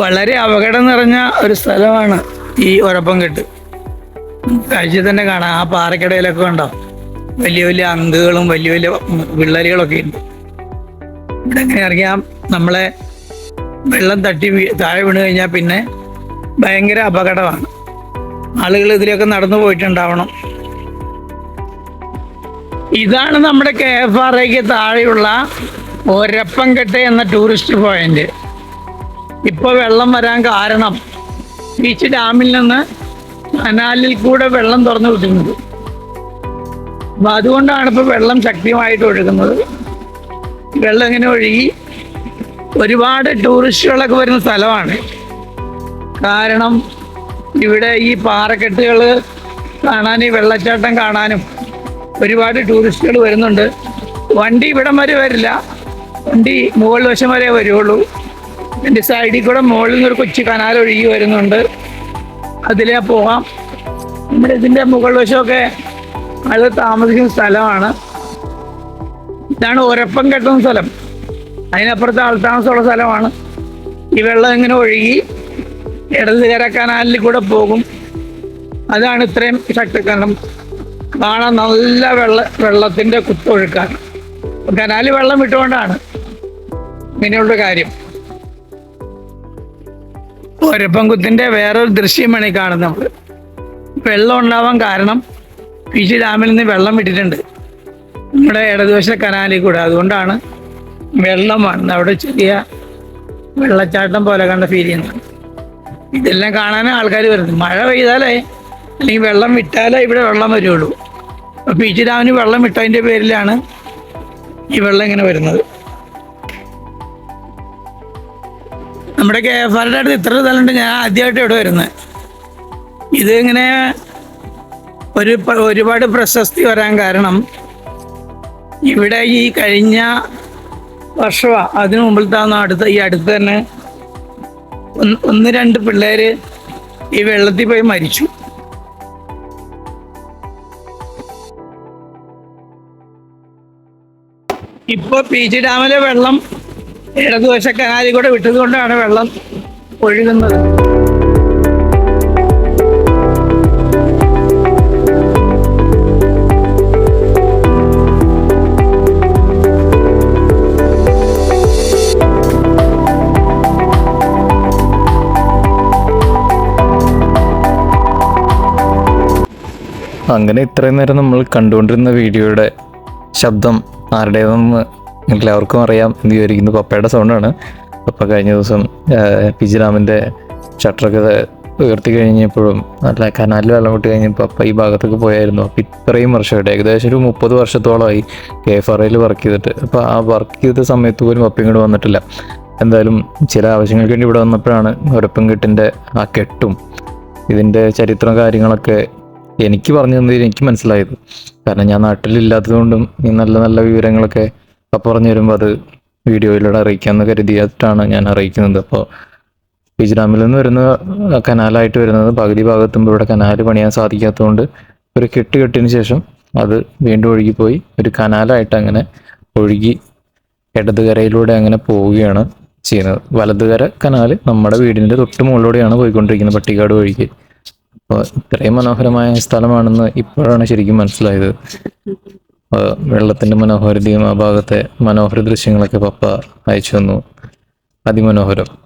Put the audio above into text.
വളരെ അപകടം നിറഞ്ഞ ഒരു സ്ഥലമാണ് ഈ ഒരപ്പംകെട്ട്. കാഴ്ച തന്നെ കാണാം. ആ പാറക്കിടയിലൊക്കെ ഉണ്ടോ വലിയ വലിയ അങ്കുകളും വലിയ വലിയ വിള്ളലുകളൊക്കെ ഉണ്ട്. ഇവിടെ എങ്ങനെ അറിയാം നമ്മളെ വെള്ളം തട്ടി താഴെ വീണ് കഴിഞ്ഞാൽ പിന്നെ ഭയങ്കര അപകടമാണ്. ആളുകൾ ഇതിലൊക്കെ നടന്നു പോയിട്ടുണ്ടാവണം. ഇതാണ് നമ്മുടെ കെ എഫ് ആർ ഐക്ക് താഴെയുള്ള ഒരപ്പംകെട്ട് എന്ന ടൂറിസ്റ്റ് പോയിന്റ് ഇപ്പൊ വെള്ളം വരാൻ കാരണം ബീച്ച് ഡാമിൽ നിന്ന് കനാലിൽ കൂടെ വെള്ളം തുറന്നു വിടുന്നത് അപ്പൊ അതുകൊണ്ടാണ് ഇപ്പൊ വെള്ളം ശക്തിയായിട്ട് ഒഴുകുന്നത്. വെള്ളം ഇങ്ങനെ ഒഴുകി ഒരുപാട് ടൂറിസ്റ്റുകളൊക്കെ വരുന്ന സ്ഥലമാണ്. കാരണം ഇവിടെ ഈ പാറക്കെട്ടുകൾ കാണാൻ ഈ വെള്ളച്ചാട്ടം കാണാനും ഒരുപാട് ടൂറിസ്റ്റുകൾ വരുന്നുണ്ട്. വണ്ടി ഇവിടം വരെ വരില്ല. വണ്ടി മുകൾ വശം വരെ വരുള്ളൂ. എന്റെ സൈഡിൽ കൂടെ മുകളിൽ നിന്ന് ഒരു കൊച്ചു കനാൽ ഒഴുകി വരുന്നുണ്ട്. അതിലേ പോകാം നമ്മുടെ ഇതിന്റെ മുകൾ വശമൊക്കെ അത് താമസിക്കുന്ന സ്ഥലമാണ്. ഇതാണ് ഒരപ്പം കെട്ടുന്ന സ്ഥലം. അതിനപ്പുറത്ത് ആൾത്താമസമുള്ള സ്ഥലമാണ്. ഈ വെള്ളം ഇങ്ങനെ ഒഴുകി ഇടതുകര കനാലിൽ കൂടെ പോകും. അതാണ് ഇത്രയും ശക്തി കാരണം കാണാൻ നല്ല വെള്ള വെള്ളത്തിന്റെ കുത്തൊഴുക്കാണ്. കനാലിൽ വെള്ളം വിട്ടുകൊണ്ടാണ് ഇങ്ങനെയുള്ള കാര്യം. ഒരപ്പംകുത്തിന്റെ വേറൊരു ദൃശ്യമാണ് ഈ കാണുന്നത്. വെള്ളം ഉണ്ടാവാൻ കാരണം പീച്ചി ഡാമിൽ നിന്ന് വെള്ളം വിട്ടിട്ടുണ്ട്. നമ്മുടെ ഇടതുവശ കനാലിൽ കൂടെ. അതുകൊണ്ടാണ് വെള്ളം വന്നത് അവിടെ ചെറിയ വെള്ളച്ചാട്ടം പോലെ കണ്ട ഫീൽ ചെയ്യുന്നത്. ഇതെല്ലാം കാണാനാണ് ആൾക്കാർ വരുന്നത്. മഴ പെയ്താലേ അല്ലെങ്കിൽ വെള്ളം വിട്ടാലേ ഇവിടെ വെള്ളം വരുള്ളൂ. അപ്പൊ ജി ഡാമിന് വെള്ളം വിട്ടതിന്റെ പേരിലാണ് ഈ വെള്ളം ഇങ്ങനെ വരുന്നത്. നമ്മുടെ കെ എഫ് ആറിന്റെ അടുത്ത് ഇത്ര സ്ഥലമുണ്ട് ഞാൻ ആദ്യമായിട്ട് ഇവിടെ വരുന്നത്. ഇതിങ്ങനെ ഒരു ഒരുപാട് പ്രശസ്തി വരാൻ കാരണം ഇവിടെ ഈ കഴിഞ്ഞ വർഷമാ അതിനു മുമ്പിലത്തെ അടുത്ത ഈ അടുത്ത് തന്നെ ഒന്ന് രണ്ട് പിള്ളേര് ഈ വെള്ളത്തിൽ പോയി മരിച്ചു. ഇപ്പോൾ പി ജി ഡാമിലെ വെള്ളം ഇടതുവശ കനാലിൽ കൂടെ വിട്ടത് കൊണ്ടാണ് വെള്ളം ഒഴുകുന്നത്. അങ്ങനെ ഇത്രയും നേരം നമ്മൾ കണ്ടുകൊണ്ടിരുന്ന വീഡിയോയുടെ ശബ്ദം ആരുടേതെന്ന് എല്ലാവർക്കും അറിയാം എന്ന് വിചാരിക്കുന്നു. പപ്പയുടെ സൗണ്ടാണ്. പപ്പ കഴിഞ്ഞ ദിവസം പിജിറാമിന്റെ ഷട്ടറൊക്കെ ഉയർത്തി കഴിഞ്ഞപ്പോഴും നല്ല കനാലിൽ വെള്ളം വിട്ട് കഴിഞ്ഞപ്പോൾ അപ്പം ഈ ഭാഗത്തൊക്കെ പോയായിരുന്നു. അപ്പം ഇത്രയും വർഷമായിട്ട് ഏകദേശം ഒരു മുപ്പത് വർഷത്തോളമായി കെ എഫ് ആർ ഐയിൽ വർക്ക് ചെയ്തിട്ട്. അപ്പോൾ ആ വർക്ക് ചെയ്ത സമയത്ത് പോലും പപ്പ ഇങ്ങോട്ട് വന്നിട്ടില്ല. എന്തായാലും ചില ആവശ്യങ്ങൾക്ക് വേണ്ടി ഇവിടെ വന്നപ്പോഴാണ് ഒരപ്പൻകെട്ടിന്റെ ആ കെട്ടും ഇതിന്റെ ചരിത്രം കാര്യങ്ങളൊക്കെ എനിക്ക് പറഞ്ഞു തന്നത് എനിക്ക് മനസ്സിലായത്. കാരണം ഞാൻ നാട്ടിലില്ലാത്തതുകൊണ്ടും ഈ നല്ല നല്ല വിവരങ്ങളൊക്കെ അപ്പം പറഞ്ഞു വരുമ്പോൾ അത് വീഡിയോയിലൂടെ അറിയിക്കാമെന്ന് കരുതിയിട്ടാണ് ഞാൻ അറിയിക്കുന്നത്. അപ്പോൾ ബിജ്റാമിൽ നിന്ന് വരുന്ന കനാലായിട്ട് വരുന്നത് പകുതി ഭാഗത്തുമ്പോൾ ഇവിടെ കനാൽ പണിയാൻ സാധിക്കാത്തതുകൊണ്ട് ഒരു കെട്ട് കെട്ടിന് ശേഷം അത് വീണ്ടും ഒഴുകിപ്പോയി. ഒരു കനാലായിട്ട് അങ്ങനെ ഒഴുകി ഇടതുകരയിലൂടെ അങ്ങനെ പോവുകയാണ് ചെയ്യുന്നത്. വലതുകര കനാൽ നമ്മുടെ വീടിന്റെ തൊട്ട് മുകളിലൂടെയാണ് പോയിക്കൊണ്ടിരിക്കുന്നത് പട്ടിക്കാട് വഴിക്ക്. അപ്പോൾ ഇത്രയും മനോഹരമായ സ്ഥലമാണെന്ന് ഇപ്പോഴാണ് ശരിക്കും മനസ്സിലായത്. അപ്പോൾ വെള്ളത്തിന്റെ മനോഹാരിതയും ആ ഭാഗത്തെ മനോഹര ദൃശ്യങ്ങളൊക്കെ പപ്പ അയച്ചു തന്നു. അതിമനോഹരം.